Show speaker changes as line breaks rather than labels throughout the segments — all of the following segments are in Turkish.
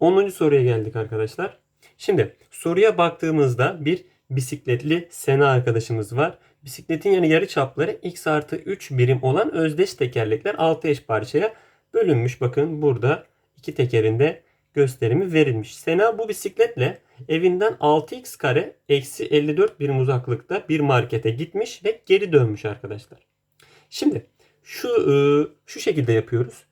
10. soruya geldik arkadaşlar. Şimdi soruya baktığımızda bir bisikletli Sena arkadaşımız var. Bisikletin yani yarı çapları x artı 3 birim olan özdeş tekerlekler 6 eş parçaya bölünmüş. Bakın burada iki tekerinde gösterimi verilmiş. Sena bu bisikletle evinden 6x kare eksi 54 birim uzaklıkta bir markete gitmiş ve geri dönmüş arkadaşlar. Şimdi şu e, şu şekilde yapıyoruz.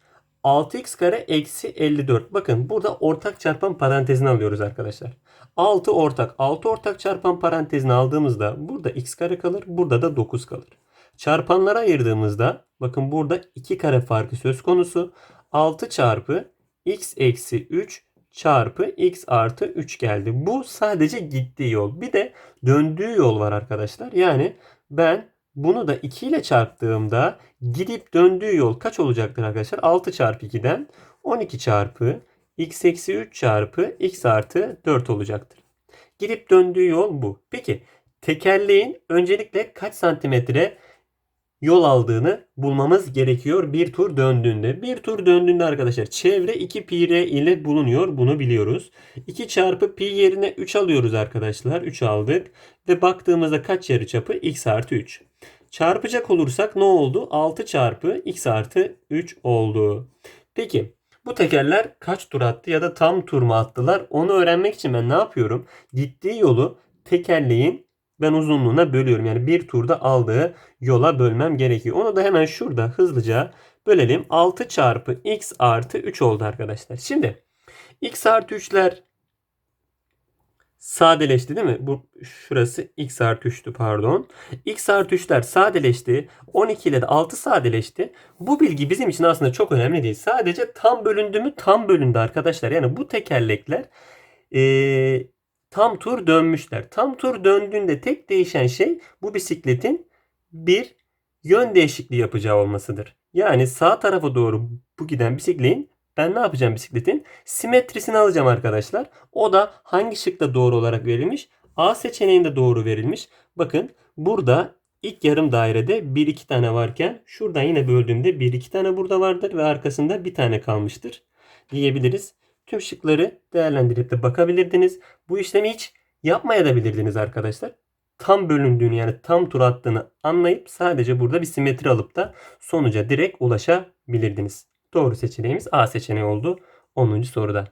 6x kare eksi 54. Bakın burada ortak çarpan parantezini alıyoruz arkadaşlar. 6 ortak. 6 ortak çarpan parantezini aldığımızda burada x kare kalır. Burada da 9 kalır. Çarpanlara ayırdığımızda bakın burada 2 kare farkı söz konusu. 6 çarpı x eksi 3 çarpı x artı 3 geldi. Bu sadece gittiği yol. Bir de döndüğü yol var arkadaşlar. Yani ben bunu da 2 ile çarptığımda gidip döndüğü yol kaç olacaktır arkadaşlar? 6 çarpı 2'den 12 çarpı x eksi 3 çarpı x artı 4 olacaktır. Gidip döndüğü yol bu. Peki tekerleğin öncelikle kaç santimetre yol aldığını bulmamız gerekiyor bir tur döndüğünde. Bir tur döndüğünde arkadaşlar çevre 2 pi r ile bulunuyor. Bunu biliyoruz. 2 çarpı pi yerine 3 alıyoruz arkadaşlar. 3 aldık. Ve baktığımızda kaç yarıçapı? x artı 3. Çarpacak olursak ne oldu? 6 çarpı x artı 3 oldu. Peki bu tekerler kaç tur attı ya da tam tur mu attılar? Onu öğrenmek için ben ne yapıyorum? Gittiği yolu tekerleğin ben uzunluğuna bölüyorum. Yani bir turda aldığı yola bölmem gerekiyor. Onu da hemen şurada hızlıca bölelim. 6 çarpı x artı 3 oldu arkadaşlar. Şimdi x artı 3'ler sadeleşti değil mi? Bu şurası x artı 3'tü pardon. x artı 3'ler sadeleşti. 12 ile de 6 sadeleşti. Bu bilgi bizim için aslında çok önemli değil. Sadece tam bölündü mü tam bölündü arkadaşlar. Yani bu tekerlekler ee, tam tur dönmüşler. Tam tur döndüğünde tek değişen şey bu bisikletin bir yön değişikliği yapacağı olmasıdır. Yani sağ tarafa doğru bu giden bisikletin ben ne yapacağım bisikletin? Simetrisini alacağım arkadaşlar. O da hangi şıkta doğru olarak verilmiş? A seçeneğinde doğru verilmiş. Bakın burada ilk yarım dairede 1-2 tane varken şuradan yine böldüğümde 1-2 tane burada vardır ve arkasında bir tane kalmıştır diyebiliriz. Tüm şıkları değerlendirip de bakabilirdiniz. Bu işlemi hiç yapmayabilirdiniz arkadaşlar. Tam bölündüğünü yani tam tur attığını anlayıp sadece burada bir simetri alıp da sonuca direkt ulaşabilirdiniz. Doğru seçeneğimiz A seçeneği oldu 10. soruda.